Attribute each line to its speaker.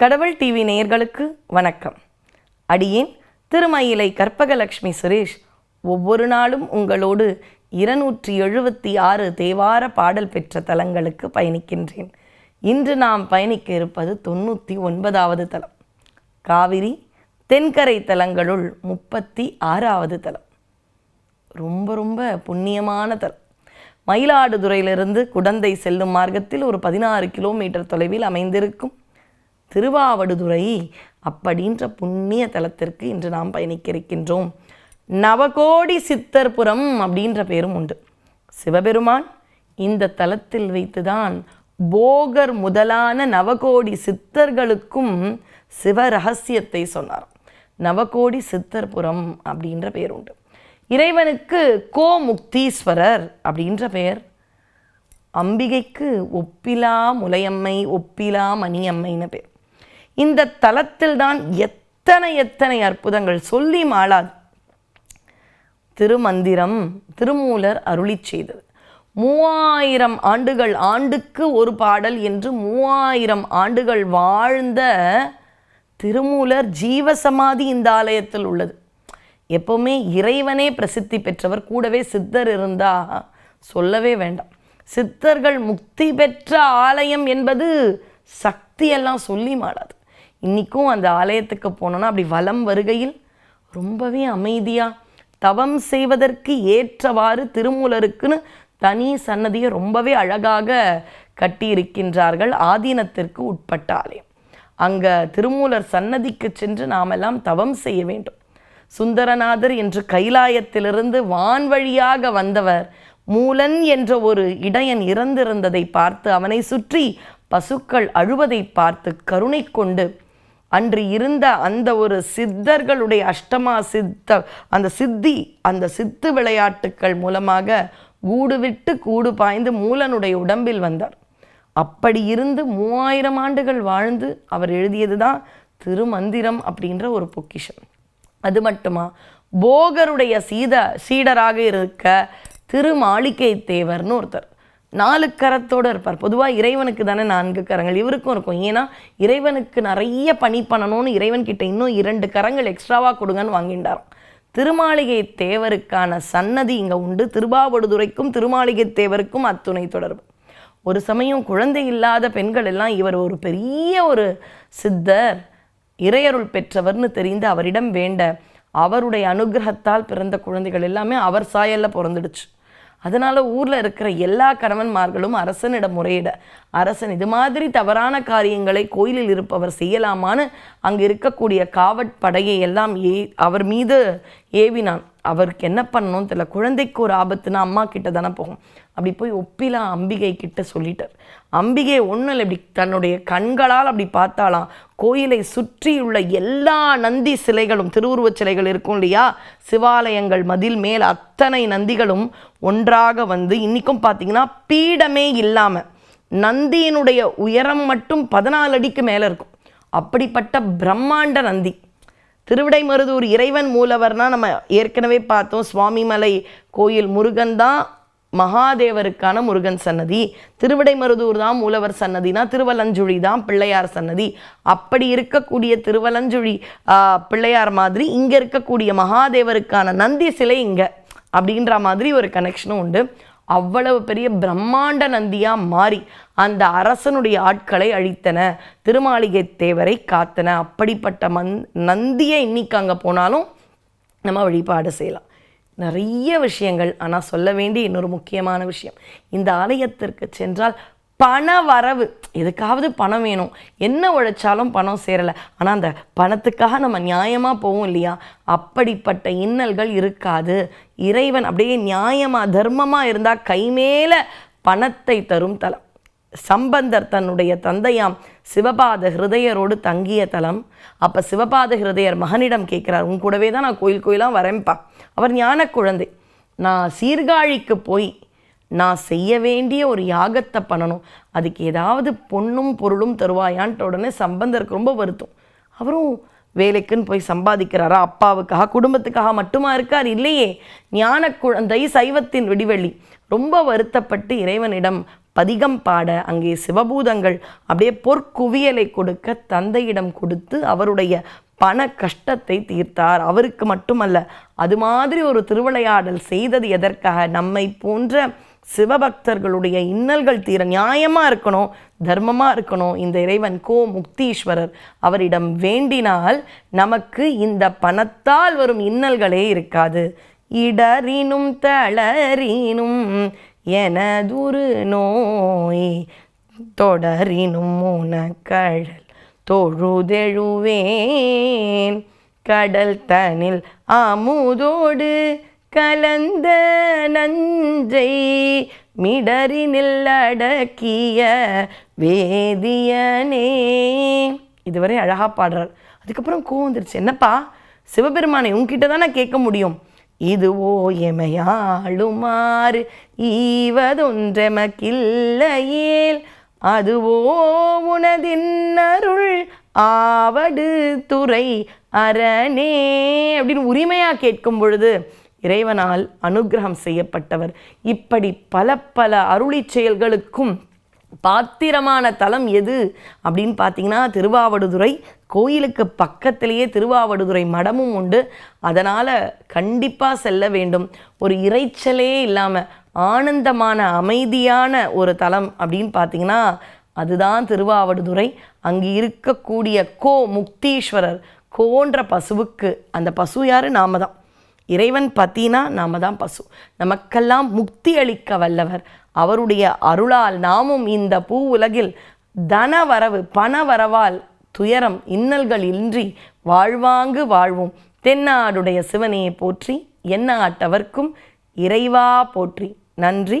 Speaker 1: கடவுள் டிவி நேயர்களுக்கு வணக்கம். அடியேன் திருமயிலை கற்பகலட்சுமி சுரேஷ் ஒவ்வொரு நாளும் உங்களோடு இருநூற்றி எழுபத்தி ஆறு தேவார பாடல் பெற்ற தலங்களுக்கு பயணிக்கின்றேன். இன்று நாம் பயணிக்க இருப்பது தொண்ணூற்றி ஒன்பதாவது தலம். காவிரி தென்கரை தலங்களுள் முப்பத்தி ஆறாவது தலம். ரொம்ப ரொம்ப புண்ணியமான தலம். மயிலாடுதுறையிலிருந்து குடந்தை செல்லும் மார்க்கத்தில் ஒரு பதினாறு கிலோமீட்டர் தொலைவில் அமைந்திருக்கும் திருவாவடுதுறை அப்படின்ற புண்ணிய தலத்திற்கு இன்று நாம் பயணிக்க இருக்கின்றோம் நவகோடி சித்தர்புரம் அப்படின்ற பேரும் உண்டு. சிவபெருமான் இந்த தலத்தில் வைத்துதான் போகர் முதலான நவகோடி சித்தர்களுக்கும் சிவ ரகசியத்தை சொன்னார். நவகோடி சித்தர்புரம் அப்படின்ற பேர் உண்டு. இறைவனுக்கு கோமுக்தீஸ்வரர் அப்படின்ற பெயர் அம்பிகைக்கு ஒப்பிலா முலையம்மை ஒப்பிலா மணியம்மைன்னு பேர். இந்த தலத்தில் தான் எத்தனை எத்தனை அற்புதங்கள் சொல்லி மாளாது. திருமந்திரம் திருமூலர் அருளிச் செய்தது. மூவாயிரம் ஆண்டுகள் ஆண்டுக்கு ஒரு பாடல் என்று மூவாயிரம் ஆண்டுகள் வாழ்ந்த திருமூலர் ஜீவசமாதி இந்த ஆலயத்தில் உள்ளது. எப்பவுமே இறைவனே பிரசித்தி பெற்றவர் கூடவே சித்தர் இருந்தா சொல்லவே வேண்டாம். சித்தர்கள் முக்தி பெற்ற ஆலயம் என்பது சக்தியெல்லாம் சொல்லி மாடாது இன்றைக்கும் அந்த ஆலயத்துக்கு போனோன்னா அப்படி வலம் வருகையில் ரொம்பவே அமைதியாக தவம் செய்வதற்கு ஏற்றவாறு திருமூலருக்குன்னு தனி சன்னதியை ரொம்பவே அழகாக கட்டியிருக்கின்றார்கள் ஆதீனத்திற்கு உட்பட்ட ஆலயம். அங்கே திருமூலர் சன்னதிக்கு சென்று நாமெல்லாம் தவம் செய்ய வேண்டும். சுந்தரநாதர் என்று கைலாயத்திலிருந்து வான் வழியாக வந்தவர் மூலன் என்ற ஒரு இடையன் இறந்திருந்ததை பார்த்து அவனை சுற்றி பசுக்கள் அழுவதை பார்த்து கருணை கொண்டு அன்று இருந்த அந்த ஒரு சித்தர்களுடைய அஷ்டமா சித்த அந்த சித்தி அந்த சித்து விளையாட்டுக்கள் மூலமாக கூடு விட்டு கூடு பாய்ந்து மூலனுடைய உடம்பில் வந்தார். அப்படி இருந்து மூவாயிரம் ஆண்டுகள் வாழ்ந்து அவர் எழுதியது தான் திருமந்திரம் அப்படின்ற ஒரு பொக்கிஷம். அது மட்டுமா? போகருடைய சீத சீடராக இருக்க திருமாளிகை தேவர்னு ஒருத்தர். நாலு கரத்தோடு இருப்பார். பொதுவாக இறைவனுக்கு தானே நான்கு கரங்கள். இவருக்கும் இருக்கும். ஏன்னா இறைவனுக்கு நிறைய பணி பண்ணணும்னு இறைவன்கிட்ட இன்னும் இரண்டு கரங்கள் எக்ஸ்ட்ராவாக கொடுங்கன்னு வாங்கிட்டாராம் திருமாளிகை தேவருக்கான சன்னதி இங்கே உண்டு. திருபாவடுதுறைக்கும் திருமாளிகை தேவருக்கும் அத்துணை தொடர்பு. ஒரு சமயம் குழந்தை இல்லாத பெண்கள் எல்லாம் இவர் ஒரு பெரிய ஒரு சித்தர் இறையருள் பெற்றவர்னு தெரிந்து அவரிடம் வேண்ட அவருடைய அனுகிரகத்தால் பிறந்த குழந்தைகள் எல்லாமே அவர் சாயல்ல பிறந்துடுச்சு. அதனால் ஊரில் இருக்கிற எல்லா கணவன்மார்களும் அரசனிடம் முறையிட அரசன் இது மாதிரி தவறான காரியங்களை கோயிலில் இருப்பவர் செய்யலாமான்னு அங்கே இருக்கக்கூடிய காவற்படையை எல்லாம் ஏ அவர் மீது ஏவினான் அவருக்கு என்ன பண்ணணும்னு தெரியல. குழந்தைக்கு ஒரு ஆபத்துனா அம்மா கிட்ட தானே போகும். அப்படி போய் ஒப்பிலா அம்பிகை கிட்ட சொல்லிட்டார். அம்பிகை ஒன்றில் இப்படி தன்னுடைய கண்களால் அப்படி பார்த்தாலாம் கோயிலை சுற்றியுள்ள எல்லா நந்தி சிலைகளும் திருவுருவச் சிலைகள் இருக்கும் இல்லையா? சிவாலயங்கள் மதில் மேல் அத்தனை நந்திகளும் ஒன்றாக வந்து இன்றைக்கும் பார்த்தீங்கன்னா பீடமே இல்லாமல் நந்தியினுடைய உயரம் மட்டும் பதினாலு அடிக்கு மேலே இருக்கும். அப்படிப்பட்ட பிரம்மாண்ட நந்தி. திருவிடைமருதூர் இறைவன் மூலவர்னா நம்ம ஏற்கனவே பார்த்தோம் சுவாமிமலை கோயில் முருகன் தான் மகாதேவருக்கான முருகன் சன்னதி. திருவிடைமருதூர் தான் மூலவர் சன்னதினா திருவலஞ்சுழி தான் பிள்ளையார் சன்னதி. அப்படி இருக்கக்கூடிய திருவலஞ்சுழி பிள்ளையார் மாதிரி இங்கே இருக்கக்கூடிய மகாதேவருக்கான நந்தி சிலை இங்கே. அப்படின்ற மாதிரி ஒரு கனெக்ஷனும் உண்டு. அவ்வளவு பெரிய பிரம்மாண்ட நந்தியாக மாறி அந்த அரசனுடைய ஆட்களை அழித்தன. திருமாளிகை தேவரை காத்தன. அப்படிப்பட்ட மந் நந்தியை இன்னைக்கு அங்கே போனாலும் நம்ம வழிபாடு செய்யலாம். நிறைய விஷயங்கள். ஆனால் சொல்ல வேண்டிய இன்னொரு முக்கியமான விஷயம். இந்த ஆலயத்திற்கு சென்றால் பண வரவு எதுக்காவது பணம் வேணும். என்ன உழைச்சாலும் பணம் சேரலை. ஆனால் அந்த பணத்துக்காக நம்ம நியாயமாக போவோம் இல்லையா? அப்படிப்பட்ட இன்னல்கள் இருக்காது. இறைவன் அப்படியே நியாயமாக தர்மமாக இருந்தால் கைமேல பணத்தை தரும் தலம். சம்பந்தர் தன்னுடைய தந்தையாம் சிவபாத ஹிருதயரோடு தங்கிய தலம். அப்போ சிவபாத ஹிருதயர் மகனிடம் கேட்குறார் உன் கூடவே தான் நான் கோயில் கோயிலாக வரேன்ப்பா. அவர் ஞான குழந்தை நான் சீர்காழிக்கு போய் நான் செய்ய வேண்டிய ஒரு யாகத்தை பண்ணணும். அதுக்கு ஏதாவது பொண்ணும் பொருளும் தருவாயான்ட்ட உடனே சம்பந்தருக்கு ரொம்ப வருத்தம். அவரும் வேலைக்குன்னு போய் சம்பாதிக்கிறாரா? அப்பாவுக்காக குடும்பத்துக்காக மட்டுமா இருக்கார்? இல்லையே. ஞான குழந்தை சைவத்தின் விடிவெள்ளி ரொம்ப வருத்தப்பட்டு இறைவனிடம் பதிகம் பாட அங்கே சிவபூதங்கள் அப்படியே பொற்குவியலை கொடுக்க தந்தையிடம் கொடுத்து அவருடைய பண கஷ்டத்தை தீர்த்தார். அவருக்கு மட்டுமல்ல அது மாதிரி ஒரு திருவிளையாடல் செய்தது எதற்காக? நம்மை போன்ற சிவபக்தர்களுடைய இன்னல்கள் தீர நியாயமாக இருக்கணும் தர்மமாக இருக்கணும். இந்த இறைவன் கோ முக்தீஸ்வரர் அவரிடம் வேண்டினால் நமக்கு இந்த பணத்தால் வரும் இன்னல்களே இருக்காது. இடறினும் தளரினும் எனதுரு நோய் தொடரினும் உனக்கழல் தொழுதெழுவேன். கடல் தனில் அமுதோடு கலந்த நஞ்சை மிடரினில் அடக்கிய வேதியனே. இதுவரை அழகாக பாடுறார் அதுக்கப்புறம் கோவம் வந்துருச்சு. என்னப்பா? சிவபெருமானை உன்கிட்ட நான் கேட்க முடியும். இதுவோ எமையாளுமாறு ஈவதொன்றெமக்கில்லையேல். அதுவோ உனதின்னருள் ஆவடு துறை அரணே அப்படின்னு உரிமையாக கேட்கும் பொழுது இறைவனால் அனுக்கிரகம் செய்யப்பட்டவர். இப்படி பல பல அருளி செயல்களுக்கும் பாத்திரமான தலம் எது? அப்படின்னு பார்த்தீங்கன்னா திருவாவடுதுறை. கோயிலுக்கு பக்கத்திலேயே திருவாவடுதுறை மடமும் உண்டு. அதனால் கண்டிப்பாக செல்ல வேண்டும். ஒரு இறைச்சலே இல்லாமல் ஆனந்தமான அமைதியான ஒரு தலம் அப்படின்னு பார்த்தீங்கன்னா அதுதான் திருவாவடுதுறை. அங்கு இருக்கக்கூடிய கோ முக்தீஸ்வரர் கோன்ற பசுவுக்கு அந்த பசு யாரு? நாம தான். இறைவன் பத்தினா நாம தான் பசு. நமக்கெல்லாம் முக்தி அளிக்க வல்லவர். அவருடைய அருளால் நாமும் இந்த பூ உலகில் தன வரவு பண வரவால் துயரம் இன்னல்கள் இன்றி வாழ்வாங்கு வாழ்வோம். தென்னாடுடைய சிவனையை போற்றி என்ன ஆட்டவர்க்கும் இறைவா போற்றி. நன்றி.